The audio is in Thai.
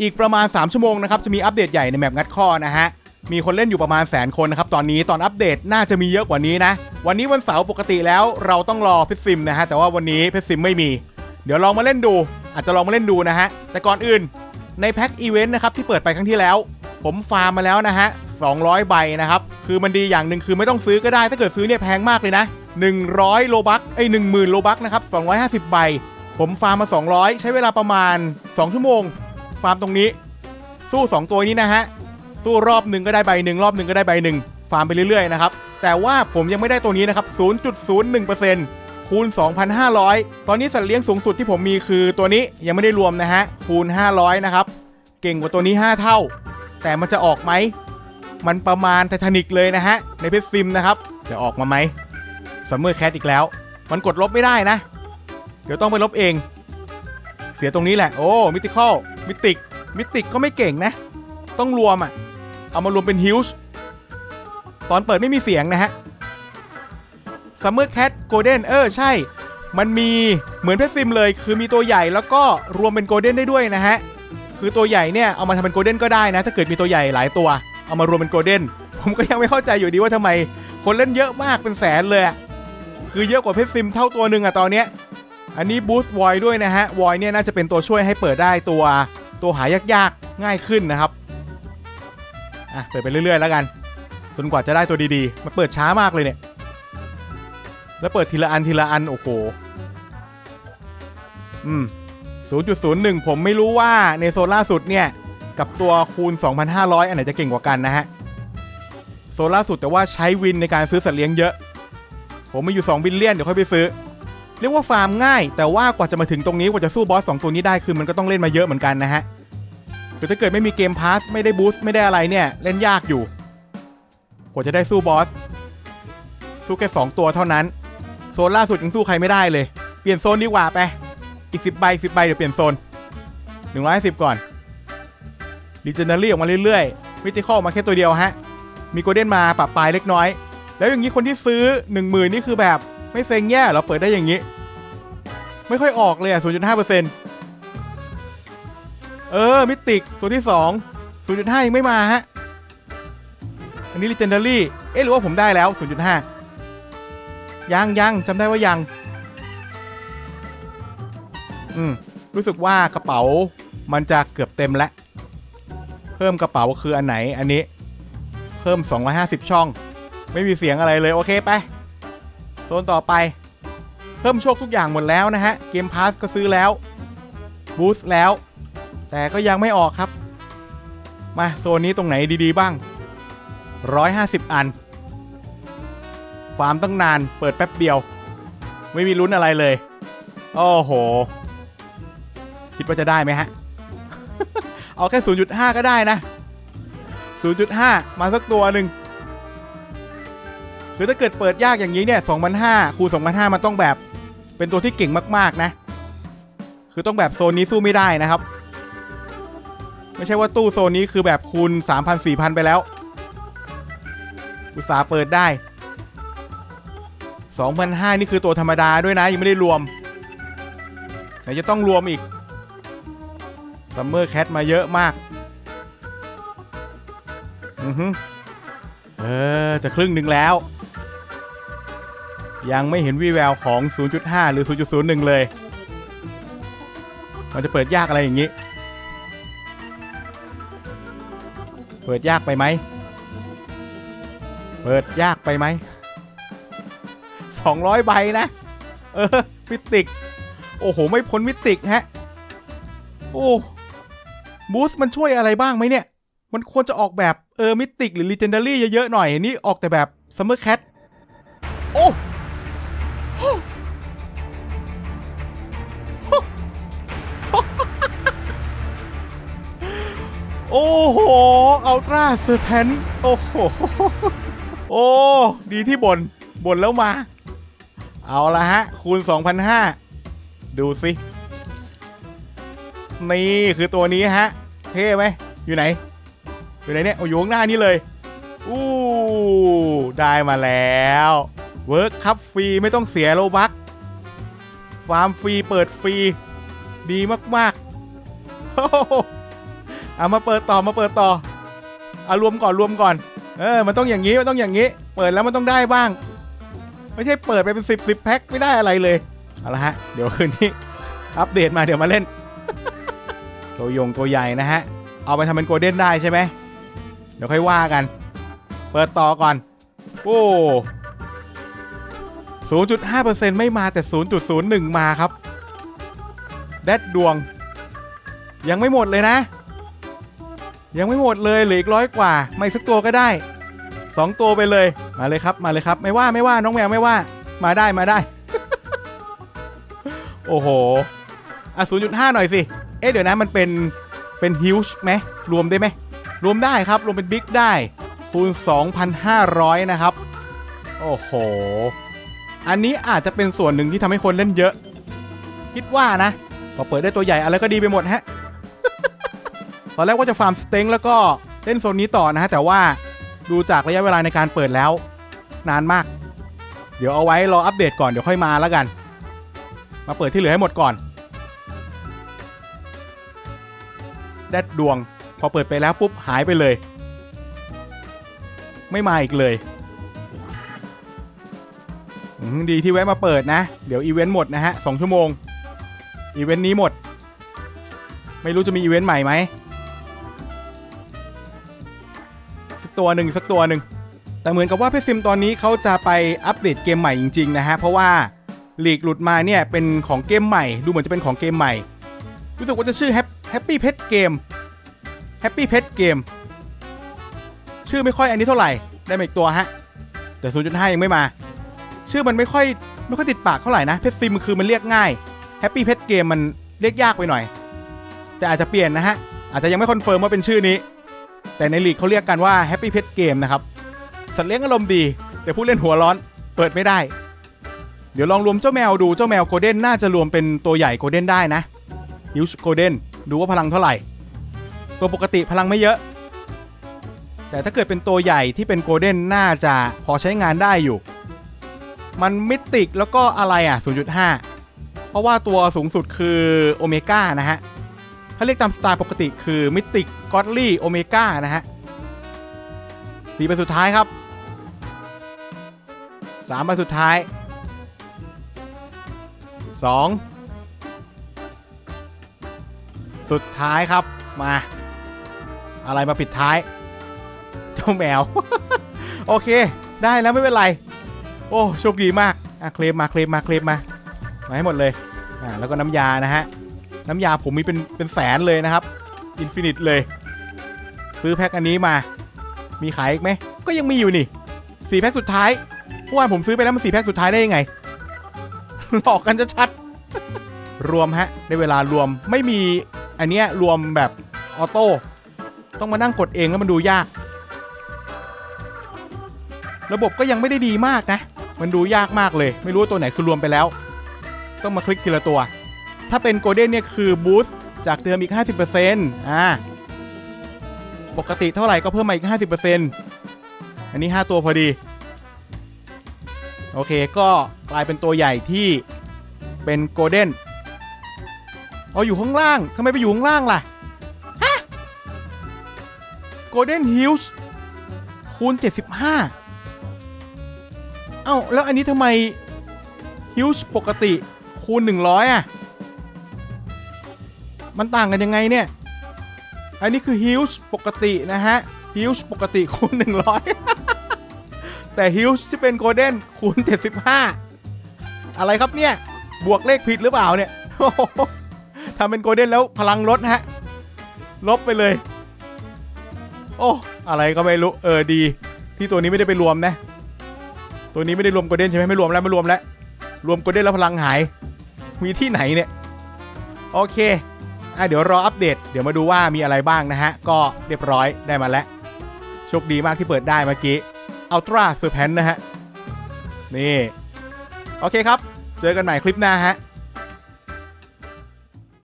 อีกประมาณ 3 ชั่วโมงนะครับจะมีอัปเดตใหญ่ในแมปงัดข้อนะฮะมีคนเล่นอยู่ประมาณแสนคนนะครับตอนนี้ตอนอัปเดตน่าจะมีเยอะกว่านี้นะ วันนี้วันเสาร์ปกติแล้วเราต้องรอเพชรซิมนะฮะแต่ว่าวันนี้เพชรซิมไม่มี เดี๋ยวลองมาเล่นดู อาจจะลองมาเล่นดูนะฮะแต่ก่อนอื่นในแพ็คอีเวนต์นะครับที่เปิดไปครั้งที่แล้ว ผมฟาร์มมาแล้วนะฮะ200 ใบนะครับคือมันดีอย่างหนึ่งคือไม่ต้องซื้อก็ได้ ถ้าเกิดซื้อเนี่ยแพงมากเลยนะ 100 โลบักไอ้ย10,000 โลบักนะครับ250 ใบ ผมฟาร์มมา 200 ใช้เวลาประมาณ 2 ชั่วโมง ฟาร์มตรงนี้ สู้ 2 ตัวนี้นะฮะ สู้รอบหนึ่งก็ได้ใบหนึ่งรอบหนึ่งก็ได้ใบหนึ่งฟาร์มไปเรื่อยๆนะครับ แต่ว่าผมยังไม่ได้ตัวนี้นะครับ 0.01%คูณ 2,500 ตอนนี้สัตว์เลี้ยงสูงสุดที่ผมมีคือตัวนี้ยังไม่ได้รวมนะฮะ คูณ 500 นะครับ เก่งกว่าตัวนี้ 5 เท่า แต่มันจะออกไหม มันประมาณไททานิกเลยนะฮะ ในเพชรซิมนะครับ จะออกมาไหมซัมเมอร์แคทอีกแล้ว มันกดลบไม่ได้นะ เดี๋ยวต้องไปลบเอง เสียตรงนี้แหละ โอ้ มิติคอล มิติก มิติกก็ไม่เก่งนะ ต้องรวมอะ เอามารวมเป็นฮิวส์ตอนเปิดไม่มีเสียงนะฮะซัมเมอร์แคทโกลเด้นเออ ใช่ มันมีเหมือนเพชรซิมเลย คือมีตัวใหญ่แล้วก็รวมเป็นโกลเด้นได้ด้วยนะฮะ คือตัวใหญ่เนี่ย เอามาทำเป็นโกลเด้นก็ได้นะ ถ้าเกิดมีตัวใหญ่หลายตัว เอามารวมเป็นโกลเด้น ผมก็ยังไม่เข้าใจอยู่ดีว่าทำไม คนเล่นเยอะมากเป็นแสนเลย คือเยอะกว่าเพชรซิมเท่าตัวหนึ่งอะตอนเนี้ย อันนี้บูสต์วอยด้วยนะฮะวอยเนี่ยน่าจะเป็นตัวช่วยให้เปิดได้ตัวตัวหายากๆง่ายขึ้นนะครับอะเปิดไปเรื่อยๆ แล้วกัน จนกว่าจะได้ตัวดีๆ มันเปิดช้ามากเลยเนี่ย แล้วเปิดทีละอันทีละอัน โอ้โห อืม 0.01 ผมไม่รู้ว่าในโซนล่าสุดเนี่ย กับตัวคูณ 2,500 อันไหนจะเก่งกว่ากันนะฮะ โซนล่าสุดแต่ว่าใช้วินในการซื้อสัตว์เลี้ยงเยอะ ผมมีอยู่ 2 บิลเลียน เดี๋ยวค่อยไปซื้อ เรียกว่าฟาร์มง่าย แต่ว่ากว่าจะมาถึงตรงนี้กว่าจะสู้บอสสองตัวนี้ได้คือมันก็ต้องเล่นมาเยอะเหมือนกันนะฮะคือถ้าเกิดไม่มีเกมพาสไม่ได้บูสต์ไม่ได้อะไรเนี่ย เล่นยากอยู่กว่าจะได้สู้บอสสู้แค่2ตัวเท่านั้น โซนล่าสุดยังสู้ใครไม่ได้เลย เปลี่ยนโซนดีกว่าไปอีก10ใบ10ใบเดี๋ยวเปลี่ยนโซน150ก่อนดิจิเนอรี่ออกมาเรื่อยๆวิติคอลมาแค่ตัวเดียวฮะมีโกลเด้นมาปรับปลายเล็กน้อย แล้วอย่างนี้คนที่ซื้อ1 0,000นี่คือแบบ ไม่เซ็งแย่เราเปิดได้อย่างนี้ ไม่ค่อยออกเลยอะ 0.5%เออ มิติก ตัวที่ 2 0.5 ยังไม่มาฮะ อันนี้ Legendary เอ๊ะหรือว่าผมได้แล้ว 0.5 ยังยังจำได้ว่ายัง อืม รู้สึกว่ากระเป๋ามันจะเกือบเต็มแล้ว เพิ่มกระเป๋าคืออันไหนอันนี้ เพิ่ม 250 ช่อง ไม่มีเสียงอะไรเลย โอเคไป โซนต่อไป เพิ่มโชคทุกอย่างหมดแล้วนะฮะ เกมพาสก็ซื้อแล้วบูสต์แล้ว แต่ก็ยังไม่ออกครับ มาโซนนี้ตรงไหนดีๆบ้าง 150 อัน ฟาร์มตั้งนานเปิดแป๊บเดียว ไม่มีลุ้นอะไรเลย โอ้โห คิดว่าจะได้ไหมฮะ เอาแค่ 0.5 ก็ได้นะ 0.5 มาสักตัวหนึ่ง คือถ้าเกิดเปิดยากอย่างนี้เนี่ย2,500คูณ2,500มันต้องแบบเป็นตัวที่เก่งมากๆนะ คือต้องแบบโซนนี้สู้ไม่ได้นะครับ ไม่ใช่ว่าตู้โซนนี้คือแบบคูณ3,000 4,000ไปแล้ว อุตสาห์เปิดได้2,500นี่คือตัวธรรมดาด้วยนะ ยังไม่ได้รวมไหนจะต้องรวมอีกซัมเมอร์แคทมาเยอะมาก อือฮึเออ จะครึ่งหนึ่งแล้ว ยังไม่เห็นวี่แววของ 0.5 หรือ 0.01 เลย มันจะเปิดยากอะไรอย่างนี้ เปิดยากไปไหม เปิดยากไปไหม 200 ใบนะ เออมิติก โอ้โห ไม่พ้นมิติกฮะ โอ้ บูสต์มันช่วยอะไรบ้างไหมเนี่ย มันควรจะออกแบบเออมิติกหรือลีเจนดารี่เยอะๆหน่อย นี่ออกแต่แบบซัมเมอร์แคทโอ้ โอ้โหอัลตร้าเซอร์แทนโอ้โห โอ้ ดีที่บน บนแล้วมา เอาละฮะ คูณ2,500ดูสิ นี่คือตัวนี้ฮะ เท่ไหม อยู่ไหน อยู่ไหนเนี่ยโอ้อยู่ข้างหน้านี่เลย อู้ ได้มาแล้วเวิร์กคัพฟรีไม่ต้องเสียโลบักฟาร์มฟรีเปิดฟรี ดีมากๆ เอามาเปิดต่อมาเปิดต่อเอารวมก่อนรวมก่อน เออ มันต้องอย่างนี้มันต้องอย่างนี้ เปิดแล้วมันต้องได้บ้าง ไม่ใช่เปิดไปเป็นสิบสิบแพ็คไม่ได้อะไรเลย เอาละฮะ เดี๋ยวคืนนี้ อัปเดตมาเดี๋ยวมาเล่น ตัวยงตัวใหญ่นะฮะ เอาไปทำเป็นโกลเด้นได้ใช่ไหม เดี๋ยวค่อยว่ากัน เปิดต่อก่อน โอ้0.5%ไม่มาแต่ 0.01 มาครับ แดดดวง ยังไม่หมดเลยนะ ยังไม่หมดเลยเหลืออีกร้อยกว่า ไม่สักตัวก็ได้ 2 ตัวไปเลย มาเลยครับ มาเลยครับ ไม่ว่าไม่ว่าน้องแมวไม่ว่า มาได้มาได้ โอ้โห อะ0.5หน่อยสิ เอ๊ะเดี๋ยวนะมันเป็นเป็นฮิวช์ไหมรวมได้ไหม รวมได้ครับ รวมเป็นบิ๊กได้คูณ2,500 นะครับ โอ้โห อันนี้อาจจะเป็นส่วนหนึ่งที่ทำให้คนเล่นเยอะ คิดว่านะพอเปิดได้ตัวใหญ่อะไรก็ดีไปหมดฮะ ตอนแรกว่าจะฟาร์มสเต็งแล้วก็เล่นโซนนี้ต่อนะฮะ แต่ว่าดูจากระยะเวลาในการเปิดแล้ว นานมาก เดี๋ยวเอาไว้รออัปเดตก่อนเดี๋ยวค่อยมาแล้วกัน มาเปิดที่เหลือให้หมดก่อนแดดดวง พอเปิดไปแล้วปุ๊บหายไปเลย ไม่มาอีกเลยดีที่แวะมาเปิดนะ เดี๋ยวอีเวนต์หมดนะฮะสองชั่วโมง อีเวนต์นี้หมด ไม่รู้จะมีอีเวนต์ใหม่ไหม ตัวหนึ่งสักตัวหนึ่งแต่เหมือนกับว่าเพซิมตอนนี้เขาจะไปอัปเดตเกมใหม่จริงๆนะฮะเพราะว่าลีกหลุดมาเนี่ยเป็นของเกมใหม่ ดูเหมือนจะเป็นของเกมใหม่รู้สึกว่าจะชื่อ Happy Pet Game Happy Pet Game ชื่อไม่ค่อยอันนี้เท่าไหร่ได้มาอีกตัวฮะแต่ 0.5 ยังไม่มา ชื่อมันไม่ค่อยไม่ค่อยติดปากเท่าไหร่นะเพชซิมคือมันเรียกง่าย Happy Pet Game มันเรียกยากไปหน่อย แต่อาจจะเปลี่ยนนะฮะอาจจะยังไม่คอนเฟิร์มว่าเป็นชื่อนี้ แต่ในลีกเขาเรียกกันว่า Happy Pet Game นะครับ สัตว์เลี้ยงอารมณ์ดี แต่ผู้เล่นหัวร้อนเปิดไม่ได้ เดี๋ยวลองรวมเจ้าแมวดูเจ้าแมวโกลเด้นน่าจะรวมเป็นตัวใหญ่โกลเด้นได้นะฮิวช์โกลเด้นดูว่าพลังเท่าไหร่ ตัวปกติพลังไม่เยอะ แต่ถ้าเกิดเป็นตัวใหญ่ที่เป็นโกลเด้นน่าจะพอใช้งานได้อยู่ มันมิติกแล้วก็อะไรอะ 0.5 เพราะว่าตัวสูงสุดคือโอเมก้านะฮะ ถ้าเรียกตามสไตล์ปกติคือมิติกกอดลี่โอเมก้านะฮะสีใบสุดท้ายครับสามใบสุดท้ายสองสุดท้ายครับมา อะไรมาปิดท้าย เจ้าแมว โอเค ได้แล้วไม่เป็นไร โอ้โชคดีมากอะเคลมมาเคลมมาเคลมมามาให้หมดเลยอ่าแล้วก็น้ำยานะฮะ น้ำยาผมมีเป็นเป็นแสนเลยนะครับอินฟินิตเลย ซื้อแพ็คอันนี้มา มีขายอีกไหม ก็ยังมีอยู่นี่สี่แพ็คสุดท้ายเมื่อวานผมซื้อไปแล้วมันสี่แพ็คสุดท้ายได้ยังไง หลอกกันจะชัด รวมฮะได้เวลารวมไม่มีอันเนี้ยรวมแบบออโต้ต้องมานั่งกดเองแล้วมันดูยาก ระบบก็ยังไม่ได้ดีมากนะ มันดูยากมากเลย ไม่รู้ตัวไหนคือรวมไปแล้ว ต้องมาคลิกทีละตัว ถ้าเป็นโกลเด้นเนี่ยคือบูสต์จากเดิมอีก 50%อ่าปกติเท่าไหร่ก็เพิ่มมาอีก 50%อันนี้ 5 ตัวพอดี โอเคก็กลายเป็นตัวใหญ่ที่เป็นโกลเด้นเอาอยู่ข้างล่างทำไมไปอยู่ข้างล่างล่ะฮะโกลเด้นฮิลส์คูณ 75 เอ้า แล้วอันนี้ทำไมฮิลส์ปกติคูณ 100 อะ มันต่างกันยังไงเนี่ย อันนี้คือฮิลส์ปกตินะฮะฮิลส์ปกติคูณ 100 แต่ฮิลส์ที่เป็นโกลเด้นคูณ 75 อะไรครับเนี่ย บวกเลขผิดหรือเปล่าเนี่ยทำเป็นโกลเด้นแล้วพลังลดฮะ ลบไปเลย โอ้ อะไรก็ไม่รู้ เออดี ที่ตัวนี้ไม่ได้ไปรวมนะ ตัวนี้ไม่ได้รวมโกลเด้นใช่ไหมไม่รวมแล้วไม่รวมแล้ว รวมโกลเด้นแล้วพลังหาย มีที่ไหนเนี่ย โอเค อะเดี๋ยวรออัปเดต เดี๋ยวมาดูว่ามีอะไรบ้างนะฮะ ก็เรียบร้อยได้มาแล้ว โชคดีมากที่เปิดได้เมื่อกี้อัลตร้าเซอร์แพนนะฮะ นี่ โอเคครับ เจอกันใหม่คลิปหน้าฮะ